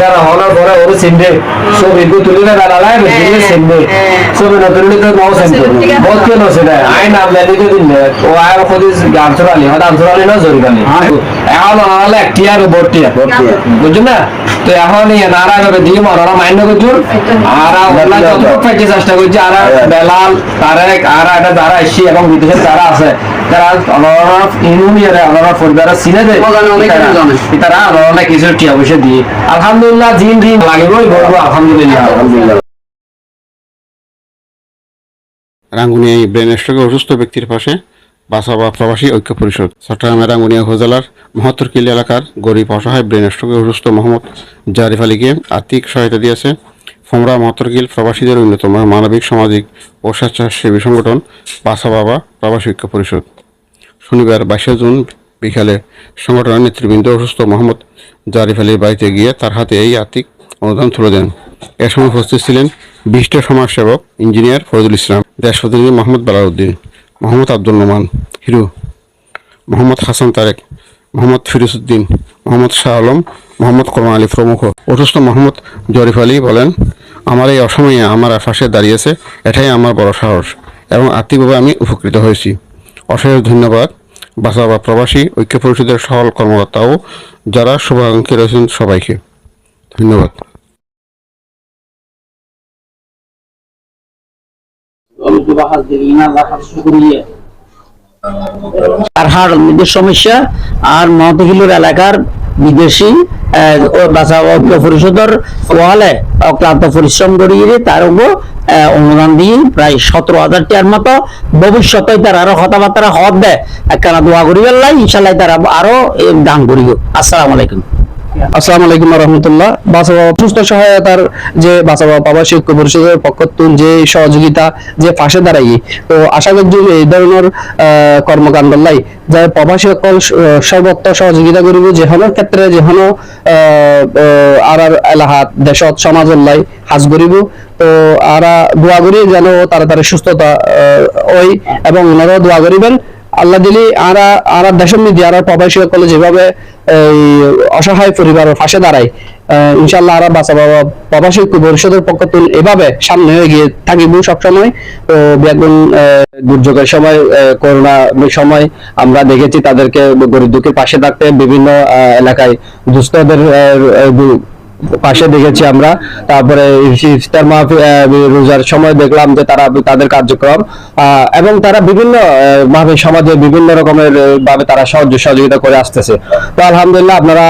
তারা হওয়ার পরে ওর সিন্ডে ছবি গু তুলি না দাঁড়ালায় বেশি তো নাও সেন্ড করব। বহুত কেন সেটা আই নাম জানি তো দিন ও আয় খুদি গান চড়ালি হঠাৎ চড়ালি না জরিমানি এখন হলে একটি আর ভর্তি না? তো এখন নারা ভাবে দিয়ে মরারা মাইন্ড করছুন আর যতটুকু চেষ্টা করছে আর বেলাল তারেক আর একটা যারা এসছি এবং বিদেশে যারা আছে তারা অনরা ইউনিয়নে অনরা পরিবারের চিনে দেয় তারা অনরা কিছু টিয়া পয়সা দিয়ে আলহামদুলিল্লাহ দিন দিন লাগিবই বলব আলহামদুলিল্লাহ আলহামদুলিল্লাহ। রাঙ্গুনিয়া ব্রেন স্ট্রোকে অসুস্থ ব্যক্তির পাশে বাসা বা প্রবাসী ঐক্য পরিষদ চট্টগ্রামের রাঙ্গুনিয়া উপজেলার মহত্তরকিল এলাকার গরিব অসহায় ব্রেন স্ট্রোকে অসুস্থ মোহাম্মদ জারিফ আলীকে আর্থিক সহায়তা দিয়েছে ফোমরা মহত্তরকিল প্রবাসীদের অন্যতম মানবিক সামাজিক ও স্বেচ্ছাসেবী সংগঠন বাসা বাবা প্রবাসী ঐক্য পরিষদ। শনিবার বাইশে জুন বিকালে সংগঠনের নেতৃবৃন্দ অসুস্থ মোহাম্মদ জারিফ আলীর বাড়িতে গিয়ে তার হাতে এই আর্থিক অনুদান তুলে দেন। এ সময় উপস্থিত ছিলেন বিশিষ্ট সমাজসেবক ইঞ্জিনিয়ার ফজল ইসলাম দেশ প্রতিনিধি মোহাম্মদ বালাউদ্দিন, মোহাম্মদ আব্দুল নোমান হিরু, মোহাম্মদ হাসান তারেক, মোহাম্মদ ফিরুজউদ্দিন, মোহাম্মদ শাহ আলম, মোহাম্মদ কোরআন আলী প্রমুখ। অসুস্থ মোহাম্মদ জরিফ আলী বলেন, আমার এই অসময়ে আমার পাশে দাঁড়িয়েছে, এটাই আমার বড় সাহস এবং আর্থিকভাবে আমি উপকৃত হয়েছি। অশেষ ধন্যবাদ। বাসা বা প্রবাসী, ঐক্য পরিষদের সকল কর্মকর্তা ও যারা শুভাকাঙ্ক্ষী রয়েছেন সবাইকে। ধন্যবাদ। সমস্যা, আর মহতহিলুর এলাকার বিদেশি বাঁচা ঐক্য পরিষদের ওয়ালে অক্লান্ত পরিশ্রম করিয়ে তার উপর অনুদান দিয়ে প্রায় সতেরো হাজার টিয়ার মতো ভবিষ্যতে তারা আরও কথাবার্তা হদ দেয় একখানা দোয়া করি আল্লাহ ইনশাল্লাহ তারা আরও দান করিব। আসসালামু আলাইকুম। আসসালামু আলাইকুম রহমতুল্লাহ। সহায়তার যে পক্ষ যে সহযোগিতা যে কর্মকাণ্ড লাই যে প্রবাসী সকল সর্বত্র সহযোগিতা করিব, যে হনোর ক্ষেত্রে যে হনো আর আর এলাহাত, দেশত সমাজের লাই হাজ করিব। তো আরা দোয়া করি যেন তাড়াতাড়ি সুস্থতা ওই এবং ওনারাও দোয়া করিবেন। আল্লাহ দিলি আরা আরা দেশের মধ্যে আরা প্রবাসী সকলে যেভাবে, এই অসহায় পরিবারের পাশে দাঁড়ায় ইনশাল্লাহ আরা বাঁচা বাবা ঐক্য পরিষদের পক্ষ থেকে এভাবে সামনে হয়ে গিয়ে থাকিব সবসময়। তো বেগুন দুর্যোগের সময় করোনা সময় আমরা দেখেছি তাদেরকে গরিব দুঃখের পাশে থাকতে বিভিন্ন এলাকায় দুস্থদের পাশে দেখেছি আমরা। তারপরে ইফতার মাহফিল রোজার সময় দেখলাম যে তারা তাদের কার্যক্রম এবং তারা বিভিন্ন ভাবে সমাজে বিভিন্ন রকমের ভাবে তারা সাহায্য সহযোগিতা করে আসতেছে। তো আলহামদুলিল্লাহ আপনারা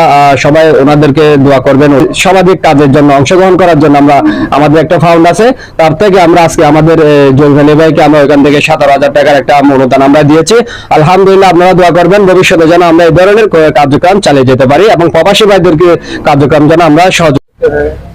সবাই ওনাদেরকে দোয়া করবেন। সামাজিক কাজের জন্য অংশগ্রহণ করার জন্য আমরা, আমাদের একটা ফাউন্ড আছে। তার থেকে আমরা আজকে আমাদের জলভানি ভাইকে আমরা ওইখান থেকে সতেরো হাজার টাকার একটা অনুদান আমরা দিয়েছি। আলহামদুলিল্লাহ আপনারা দোয়া করবেন, ভবিষ্যতে যেন আমরা এই ধরনের কার্যক্রম চালিয়ে যেতে পারি এবং প্রবাসী ভাইদেরকে কার্যক্রম যেন আমরা ਸਾਧੂ